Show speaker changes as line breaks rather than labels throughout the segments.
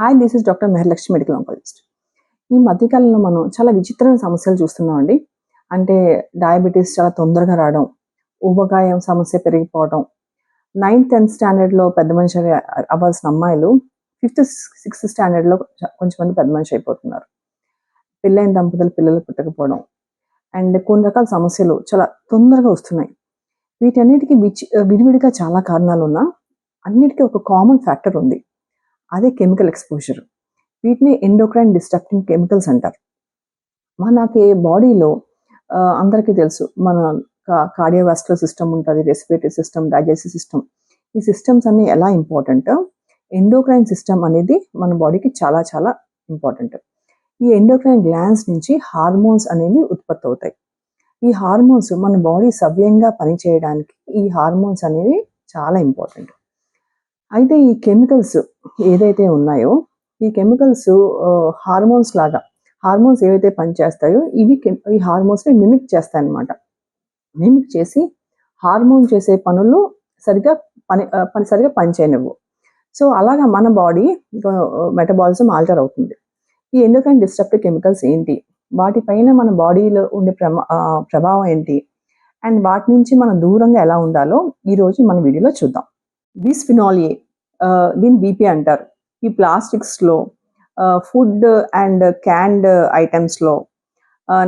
Hi this is doctor Meharlakshmi medical oncologist ఈ మధ్యకాలంలో మనం చాలా విచిత్రమైన సమస్యలు చూస్తున్నామండి. అంటే డయాబెటీస్ చాలా తొందరగా రావడం ఊబకాయం సమస్య పెరిగిపోవడం. నైన్త్ టెన్త్ స్టాండర్డ్లో పెద్ద మనిషి అవ్వాల్సిన అమ్మాయిలు ఫిఫ్త్ సిక్స్త్ స్టాండర్డ్లో కొంచెం మంది పెద్ద మనిషి అయిపోతున్నారు. పెళ్ళైన దంపతులు పిల్లలు పుట్టకపోవడం. అండ్ కొన్ని రకాల సమస్యలు చాలా తొందరగా వస్తున్నాయి. వీటన్నిటికీ విచి విడివిడిగా చాలా కారణాలు ఉన్నా అన్నిటికీ ఒక కామన్ ఫ్యాక్టర్ ఉంది. అదే కెమికల్ ఎక్స్పోజర్. వీటిని ఎండోక్రైన్ డిస్ట్రక్టింగ్ కెమికల్స్ అంటారు. మనకి బాడీలో అందరికీ తెలుసు మన కార్డియోవాస్కులర్ సిస్టమ్ ఉంటుంది రెస్పిరేటరీ సిస్టమ్ డైజెస్టివ్ సిస్టమ్. ఈ సిస్టమ్స్ అన్ని ఎలా ఇంపార్టెంట్ ఎండోక్రైన్ సిస్టమ్ అనేది మన బాడీకి చాలా చాలా ఇంపార్టెంట్. ఈ ఎండోక్రైన్ గ్లాన్స్ నుంచి హార్మోన్స్ అనేవి ఉత్పత్తి అవుతాయి. ఈ హార్మోన్స్ మన బాడీ సవ్యంగా పనిచేయడానికి ఈ హార్మోన్స్ అనేవి చాలా ఇంపార్టెంట్. అయితే ఈ కెమికల్స్ ఏదైతే ఉన్నాయో ఈ కెమికల్స్ హార్మోన్స్ లాగా హార్మోన్స్ ఏవైతే పనిచేస్తాయో ఇవి ఈ హార్మోన్స్ని మిమిక్ చేస్తాయి అన్నమాట మిమిక్ చేసి హార్మోన్ చేసే పనులు సరిగా పని పని సరిగా పనిచేయనివ్వు. సో అలాగా మన బాడీ మెటబాలిజం ఆల్టర్ అవుతుంది. ఈ ఎండోక్రైన్ డిస్ట్రప్టివ్ కెమికల్స్ ఏంటి? వాటిపైన మన బాడీలో ఉండే ప్రమా ప్రభావం ఏంటి? అండ్ వాటి నుంచి మనం దూరంగా ఎలా ఉండాలో ఈ రోజు మన వీడియోలో చూద్దాం. బిస్ఫినాల్ ఏ ఆ, బీపీ అంటారు. ఈ ప్లాస్టిక్స్లో ఫుడ్ అండ్ క్యాండ్ ఐటమ్స్లో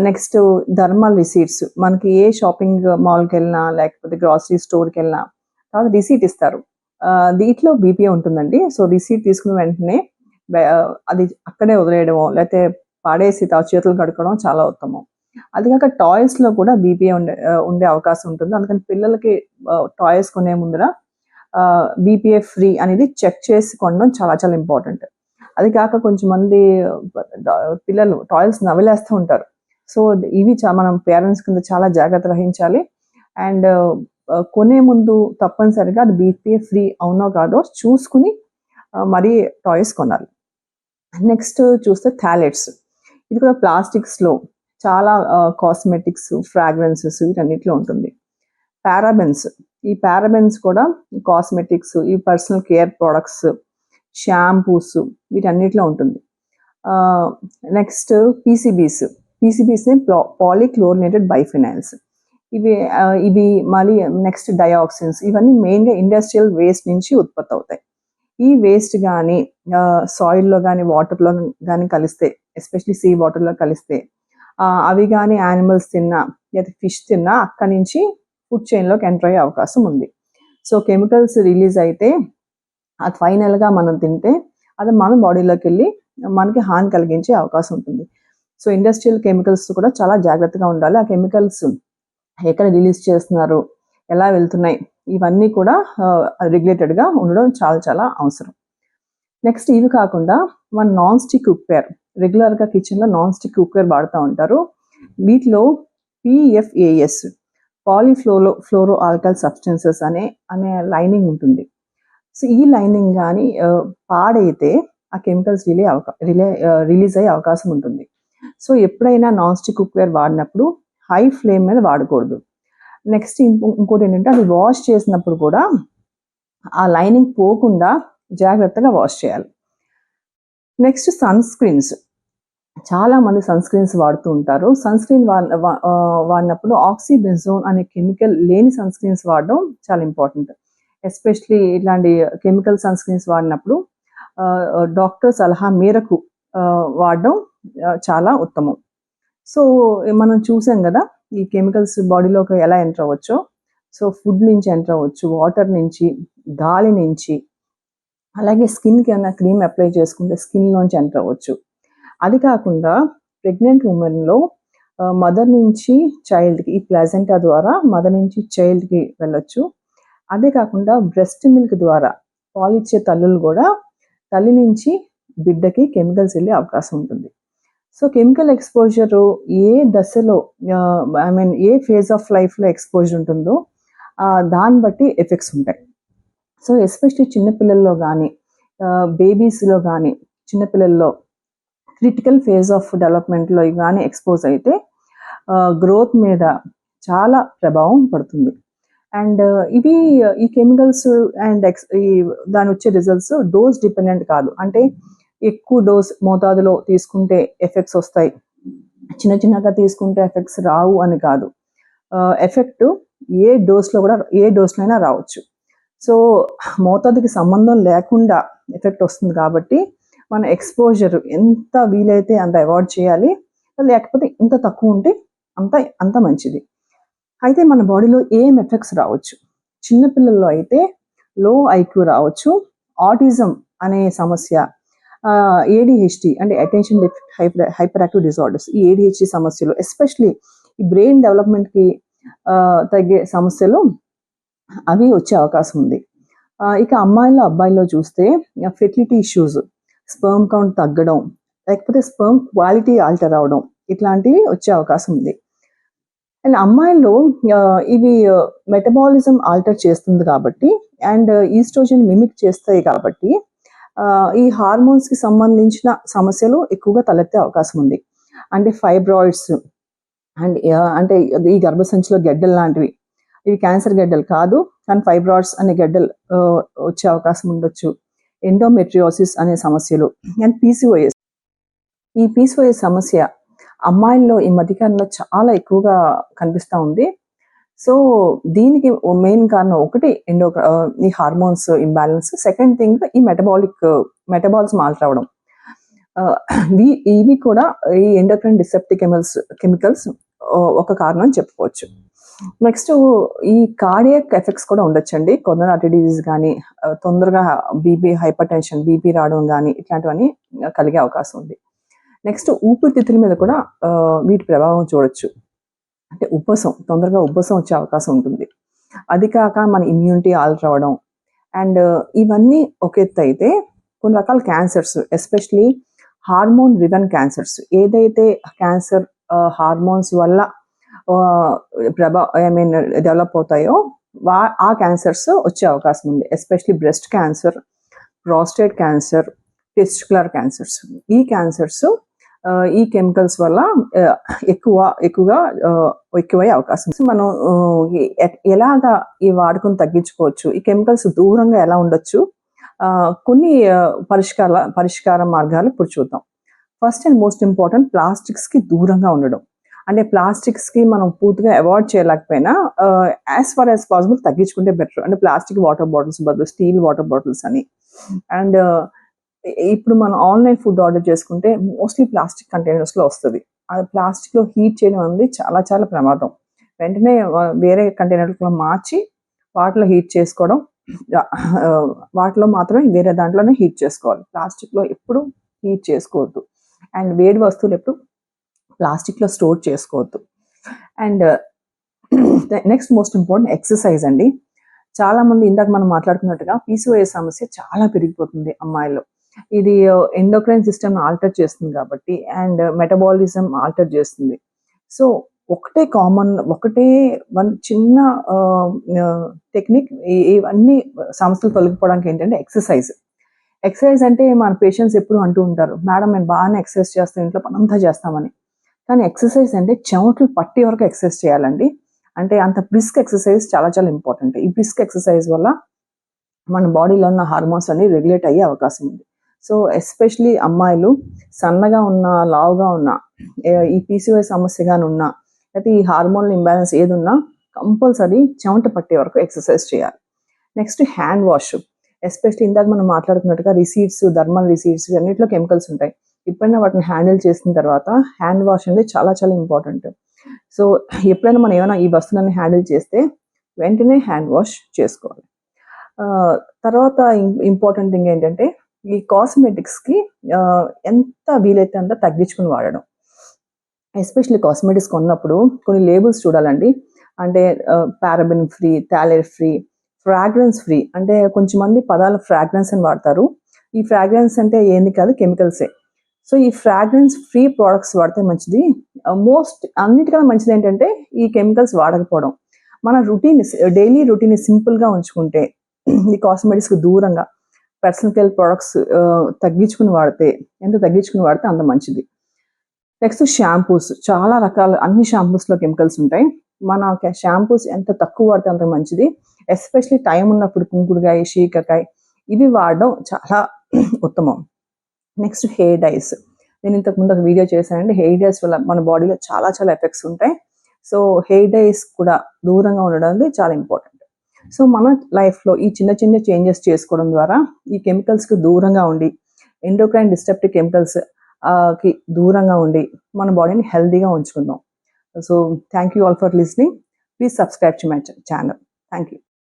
నెక్స్ట్ థర్మల్ రిసీట్స్ మనకి ఏ షాపింగ్ మాల్కి వెళ్ళినా లేకపోతే గ్రాసరీ స్టోర్కి వెళ్ళినా తర్వాత రిసీట్ ఇస్తారు. ఆ, దీంట్లో బీపీ ఉంటుందండి. సో రిసీట్ తీసుకున్న వెంటనే uh, అది అక్కడే వదిలేయడమో లేకపోతే పాడేసి తా చేతులు కడుక్కోవడం చాలా ఉత్తమం. అది కాక టాయ్స్లో కూడా బీపీ ఉండే uh, ఉండే అవకాశం ఉంటుంది. అందుకని పిల్లలకి టాయ్స్ కొనే ముందర బీపీఏ ఫ్రీ అనేది చెక్ చేసి కొనడం చాలా చాలా ఇంపార్టెంట్ అది కాక కొంచెం మంది పిల్లలు టాయ్స్ నవ్విలేస్తూ ఉంటారు. సో ఇవి మనం పేరెంట్స్ కింద చాలా జాగ్రత్త వహించాలి. అండ్ కొనే ముందు తప్పనిసరిగా అది బీపీఏ ఫ్రీ అవునో కాదో చూసుకుని మరీ టాయ్స్ కొనాలి. నెక్స్ట్ చూస్తే థాలెట్స్ ఇది కూడా ప్లాస్టిక్స్లో చాలా కాస్మెటిక్స్ ఫ్రాగ్రెన్సెస్ వీటన్నిటిలో ఉంటుంది. పారాబెన్స్ ఈ పారాబెన్స్ కూడా కాస్మెటిక్స్ ఈ పర్సనల్ కేర్ ప్రొడక్ట్స్ షాంపూస్ వీటన్నిటిలో ఉంటుంది. నెక్స్ట్ పీసీబీస్ పీసీబీస్ని పాలిక్లోరినేటెడ్ బైఫినైల్స్ ఇవి ఇవి మళ్ళీ నెక్స్ట్ డయాక్సిన్స్ ఇవన్నీ మెయిన్గా ఇండస్ట్రియల్ వేస్ట్ నుంచి ఉత్పత్తి అవుతాయి. ఈ వేస్ట్ కానీ సాయిల్లో కానీ వాటర్లో కానీ కలిస్తే ఎస్పెషలీ సీ వాటర్లో కలిస్తే అవి కానీ యానిమల్స్ తిన్నా లేదా ఫిష్ తిన్నా అక్కడి నుంచి ఫుడ్ చైన్లోకి ఎంటర్ అయ్యే అవకాశం ఉంది. సో కెమికల్స్ రిలీజ్ అయితే అది ఫైనల్గా మనం తింటే అది మన బాడీలోకి వెళ్ళి మనకి హాని కలిగించే అవకాశం ఉంటుంది. సో ఇండస్ట్రియల్ కెమికల్స్ కూడా చాలా జాగ్రత్తగా ఉండాలి. ఆ కెమికల్స్ ఎక్కడ రిలీజ్ చేస్తున్నారు ఎలా వెళ్తున్నాయి ఇవన్నీ కూడా రెగ్యులేటెడ్గా ఉండడం చాలా చాలా అవసరం. నెక్స్ట్ ఇవి కాకుండా మన నాన్ స్టిక్ కుక్వేర్ రెగ్యులర్గా కిచెన్లో నాన్ స్టిక్ కుక్వేర్ వాడుతూ ఉంటారు. వీటిలో పిఎఫ్ఏఎస్ పాలిఫ్లోరో ఫ్లోరో ఆల్కల్ సబ్స్టెన్సెస్ అనే అనే లైనింగ్ ఉంటుంది. సో ఈ లైనింగ్ కానీ పాడైతే ఆ కెమికల్స్ రిలే అవకా రిలే రిలీజ్ అయ్యే అవకాశం ఉంటుంది. సో ఎప్పుడైనా నాన్ స్టిక్ కుక్వేర్ వాడినప్పుడు హై ఫ్లేమ్ మీద వాడకూడదు. నెక్స్ట్ ఇంకోటి ఏంటంటే అది వాష్ చేసినప్పుడు కూడా ఆ లైనింగ్ పోకుండా జాగ్రత్తగా వాష్ చేయాలి. Next sunscreens. చాలా మంది సన్ స్క్రీన్స్ వాడుతూ ఉంటారు. సన్ స్క్రీన్ వాడినప్పుడు ఆక్సిబెజోన్ అనే కెమికల్ లేని సన్ స్క్రీన్స్ వాడడం చాలా ఇంపార్టెంట్. ఎస్పెషలీ ఇట్లాంటి కెమికల్ సన్ స్క్రీన్స్ వాడినప్పుడు డాక్టర్ సలహా మేరకు వాడడం చాలా ఉత్తమం. సో మనం చూసాం కదా ఈ కెమికల్స్ బాడీలోకి ఎలా ఎంటర్ అవ్వచ్చో. సో ఫుడ్ నుంచి ఎంటర్ అవ్వచ్చు వాటర్ నుంచి గాలి నుంచి అలాగే స్కిన్కి ఏమైనా క్రీమ్ అప్లై చేసుకుంటే స్కిన్ నుంచి ఎంటర్ అవ్వచ్చు. అది కాకుండా ప్రెగ్నెంట్ ఉమెన్లో మదర్ నుంచి చైల్డ్కి ఈ ప్లాజెంటా ద్వారా మదర్ నుంచి చైల్డ్కి వెళ్ళొచ్చు. అదే కాకుండా బ్రెస్ట్ మిల్క్ ద్వారా పాలిచ్చే తల్లులు కూడా తల్లి నుంచి బిడ్డకి కెమికల్స్ వెళ్ళే అవకాశం ఉంటుంది. సో కెమికల్ ఎక్స్పోజర్ ఏ దశలో ఐ మీన్ ఏ ఫేజ్ ఆఫ్ లైఫ్లో ఎక్స్పోజర్ ఉంటుందో దాన్ని బట్టి ఎఫెక్ట్స్ ఉంటాయి. సో ఎస్పెషలీ చిన్నపిల్లల్లో కానీ బేబీస్లో కానీ చిన్నపిల్లల్లో క్రిటికల్ ఫేజ్ ఆఫ్ డెవలప్మెంట్లో కానీ ఎక్స్పోజ్ అయితే గ్రోత్ మీద చాలా ప్రభావం పడుతుంది. అండ్ ఇవి ఈ కెమికల్స్ అండ్ ఎక్స్ ఈ దాని వచ్చే రిజల్ట్స్ డోస్ డిపెండెంట్ కాదు. అంటే ఎక్కువ డోస్ మోతాదులో తీసుకుంటే ఎఫెక్ట్స్ వస్తాయి. చిన్న చిన్నగా తీసుకుంటే ఎఫెక్ట్స్ రావు అని కాదు. ఎఫెక్ట్ ఏ డోస్లో కూడా ఏ డోస్లో అయినా రావచ్చు. సో మోతాదుకి సంబంధం లేకుండా ఎఫెక్ట్ వస్తుంది కాబట్టి మన ఎక్స్పోజర్ ఎంత వీలైతే అంత అవాయిడ్ చేయాలి. లేకపోతే ఇంత తక్కువ ఉంటే అంత అంత మంచిది. అయితే మన బాడీలో ఏం ఎఫెక్ట్స్ రావచ్చు? చిన్నపిల్లల్లో అయితే లో ఐక్యూ రావచ్చు. ఆటిజం అనే సమస్య ఏడిహెచ్డి అంటే attention hyper hyperactive disorders ఈ ఏడిహెచ్డి సమస్యలు ఎస్పెషలీ ఈ బ్రెయిన్ డెవలప్మెంట్కి తగ్గే సమస్యలు అవి వచ్చే అవకాశం ఉంది. ఇక అమ్మాయిల్లో అబ్బాయిల్లో చూస్తే ఫెర్టిలిటీ ఇష్యూస్ స్పర్మ్ కౌంట్ తగ్గడం లేకపోతే స్పర్మ్ క్వాలిటీ ఆల్టర్ అవడం ఇట్లాంటివి వచ్చే అవకాశం ఉంది. అండ్ అమ్మాయిల్లో ఇవి మెటబాలిజం ఆల్టర్ చేస్తుంది కాబట్టి అండ్ ఈస్ట్రోజన్ మిమిక్ చేస్తాయి కాబట్టి ఈ హార్మోన్స్కి సంబంధించిన సమస్యలు ఎక్కువగా తలెత్తే అవకాశం ఉంది. అంటే ఫైబ్రాయిడ్స్ అండ్ అంటే ఈ గర్భసంచిలో గెడ్డలు లాంటివి ఇవి క్యాన్సర్ గెడ్డలు కాదు కానీ ఫైబ్రాయిడ్స్ అనే గెడ్డలు వచ్చే అవకాశం ఉండొచ్చు. ఎండోమెట్రియోసిస్ అనే సమస్యలు. అండ్ పీసీఓఎస్ ఈ పీసీఓఎస్ సమస్య అమ్మాయిల్లో ఈ మధ్యకాలంలో చాలా ఎక్కువగా కనిపిస్తూ ఉంది. సో దీనికి మెయిన్ కారణం ఒకటి ఎండో ఈ హార్మోన్స్ ఇంబ్యాలెన్స్ సెకండ్ థింగ్ ఈ మెటబాలిక్ మెటబాల్స్ మాల్ట్ ఇవి కూడా ఈ ఎండోక్రైన్ డిసెప్టిక్ కెమికల్స్ కెమికల్స్ ఒక కారణం అని చెప్పుకోవచ్చు. నెక్స్ట్ ఈ కార్డియక్ ఎఫెక్ట్స్ కూడా ఉండొచ్చండి. కొరోనా డిజీజ్ కానీ తొందరగా బీపీ హైపర్ టెన్షన్ బీపీ రావడం కానీ ఇట్లాంటివన్నీ కలిగే అవకాశం ఉంది. నెక్స్ట్ ఊపిరితిత్తుల మీద కూడా వీటి ప్రభావం చూడొచ్చు. అంటే ఉబ్బసం తొందరగా ఉబ్బసం వచ్చే అవకాశం ఉంటుంది. అది కాక మన ఇమ్యూనిటీ ఆల్టర్ అవ్వడం. అండ్ ఇవన్నీ ఒక ఎత్తు అయితే కొన్ని రకాల క్యాన్సర్స్ ఎస్పెషలీ హార్మోన్ రివన్ క్యాన్సర్స్. ఏదైతే క్యాన్సర్ హార్మోన్స్ వల్ల ప్రభా ఐ మీన్ డెవలప్ అవుతాయో వా ఆ క్యాన్సర్స్ వచ్చే అవకాశం ఉంది. Especially breast cancer prostate cancer testicular cancers ఈ క్యాన్సర్స్ ఈ కెమికల్స్ వల్ల ఎక్కువ ఎక్కువగా ఎక్కువయ్యే అవకాశం ఉంది. మనం ఎలాగా ఈ వాడకం తగ్గించుకోవచ్చు? ఈ కెమికల్స్ దూరంగా ఎలా ఉండొచ్చు? కొన్ని పరిష్కార పరిష్కార మార్గాలు ఇప్పుడు చూద్దాం. ఫస్ట్ అండ్ మోస్ట్ ఇంపార్టెంట్ ప్లాస్టిక్స్కి దూరంగా ఉండడం. అంటే ప్లాస్టిక్స్కి మనం పూర్తిగా అవాయిడ్ చేయలేకపోయినా యాజ్ ఫార్ యాజ్ పాసిబుల్ తగ్గించుకుంటే బెటర్ అంటే ప్లాస్టిక్ వాటర్ బాటిల్స్ బదులు స్టీల్ వాటర్ బాటిల్స్ అని. అండ్ ఇప్పుడు మనం ఆన్లైన్ ఫుడ్ ఆర్డర్ చేసుకుంటే మోస్ట్లీ ప్లాస్టిక్ కంటైనర్స్లో వస్తుంది. అది ప్లాస్టిక్లో హీట్ చేయడం అనేది చాలా చాలా ప్రమాదం. వెంటనే వేరే కంటైనర్లో మార్చి వాటిలో హీట్ చేసుకోవడం వాటిలో మాత్రమే వేరే దాంట్లోనే హీట్ చేసుకోవాలి. ప్లాస్టిక్లో ఎప్పుడు హీట్ చేసుకోవద్దు. అండ్ వేడి వస్తువులు ఎప్పుడు ప్లాస్టిక్లో స్టోర్ చేసుకోవద్దు. And next most important exercise అండి. చాలా మంది ఇందాక మనం మాట్లాడుకున్నట్టుగా పీసీఓఏ సమస్య చాలా పెరిగిపోతుంది అమ్మాయిల్లో. ఇది ఎండోక్రైన్ సిస్టమ్ ఆల్టర్ చేస్తుంది కాబట్టి అండ్ మెటబాలిజం ఆల్టర్ చేస్తుంది. సో ఒకటే కామన్ ఒకటే వన్ చిన్న టెక్నిక్ ఇవన్నీ సమస్యలు తొలగిపోవడానికి ఏంటంటే ఎక్సర్సైజ్. ఎక్సర్సైజ్ అంటే మన పేషెంట్స్ ఎప్పుడు అంటూ ఉంటారు మేడం మేము బాగానే ఎక్సర్సైజ్ చేస్తాను ఇంట్లో పనంతా చేస్తామని. కానీ ఎక్సర్సైజ్ అంటే చెమటలు పట్టి వరకు ఎక్సర్సైజ్ చేయాలండి. అంటే అంత బ్రిస్క్ ఎక్సర్సైజ్ చాలా చాలా ఇంపార్టెంట్ ఈ బ్రిస్క్ ఎక్సర్సైజ్ వల్ల మన బాడీలో ఉన్న హార్మోన్స్ అన్ని రెగ్యులేట్ అయ్యే అవకాశం ఉంది. సో ఎస్పెషలీ అమ్మాయిలు సన్నగా ఉన్న లావుగా ఉన్న ఈ పీసీఓ సమస్యగానే ఉన్నా లేకపోతే ఈ హార్మోన్ ఇంబ్యాలెన్స్ ఏది ఉన్నా కంపల్సరీ చెమట పట్టే వరకు ఎక్సర్సైజ్ చేయాలి. నెక్స్ట్ హ్యాండ్ వాష్ ఎస్పెషలీ ఇందాక మనం మాట్లాడుకున్నట్టుగా రిసీట్స్ థర్మల్ రిసీట్స్ అన్నిట్లో కెమికల్స్ ఉంటాయి. ఎప్పుడైనా వాటిని హ్యాండిల్ చేసిన తర్వాత హ్యాండ్ వాష్ అనేది చాలా చాలా ఇంపార్టెంట్. సో ఎప్పుడైనా మనం ఏమైనా ఈ వస్తువులని హ్యాండిల్ చేస్తే వెంటనే హ్యాండ్ వాష్ చేసుకోవాలి. తర్వాత ఇంపార్టెంట్ థింగ్ ఏంటంటే ఈ కాస్మెటిక్స్కి ఎంత వీలైతే అంత తగ్గించుకుని వాడడం. ఎస్పెషల్లీ కాస్మెటిక్స్ కొన్నప్పుడు కొన్ని లేబుల్స్ చూడాలండి. అంటే paraben free phthalate free fragrance free. అంటే కొంచెం మంది పదాల ఫ్రాగ్రెన్స్ అని వాడతారు. ఈ ఫ్రాగ్రెన్స్ అంటే ఏంది కాదు కెమికల్సే. సో ఈ ఫ్రాగ్రెన్స్ ఫ్రీ ప్రోడక్ట్స్ వాడితే మంచిది. Uh, మోస్ట్ అన్నిటికన్నా మంచిది ఏంటంటే ఈ కెమికల్స్ వాడకపోవడం. మన రొటీన్ డైలీ రొటీన్ సింపుల్గా ఉంచుకుంటే ఈ కాస్మెటిక్స్కి దూరంగా పర్సనల్ కేర్ ప్రోడక్ట్స్ తగ్గించుకుని వాడితే ఎంత తగ్గించుకుని వాడితే అంత మంచిది. నెక్స్ట్ షాంపూస్ చాలా రకాల అన్ని షాంపూస్లో కెమికల్స్ ఉంటాయి. మన షాంపూస్ ఎంత తక్కువ వాడితే అంత మంచిది. ఎస్పెషలీ టైం ఉన్నప్పుడు కుంకుడుకాయ షీకకాయ ఇవి వాడడం చాలా ఉత్తమం. Next hair dyes. నేను ఇంతకు ముందు ఒక వీడియో చేశానండి. హెయిర్ డైస్ వల్ల మన బాడీలో చాలా చాలా ఎఫెక్ట్స్ ఉంటాయి. సో హెయిర్ డైస్ కూడా దూరంగా ఉండడం అనేది చాలా ఇంపార్టెంట్. సో మన లైఫ్లో ఈ చిన్న చిన్న చేంజెస్ చేసుకోవడం ద్వారా ఈ కెమికల్స్కి దూరంగా ఉండి ఎండోక్రైన్ డిస్టర్బ్టివ్ కెమికల్స్కి దూరంగా ఉండి మన బాడీని హెల్దీగా ఉంచుకుందాం. So thank you all for listening. Please subscribe to my channel. Thank you.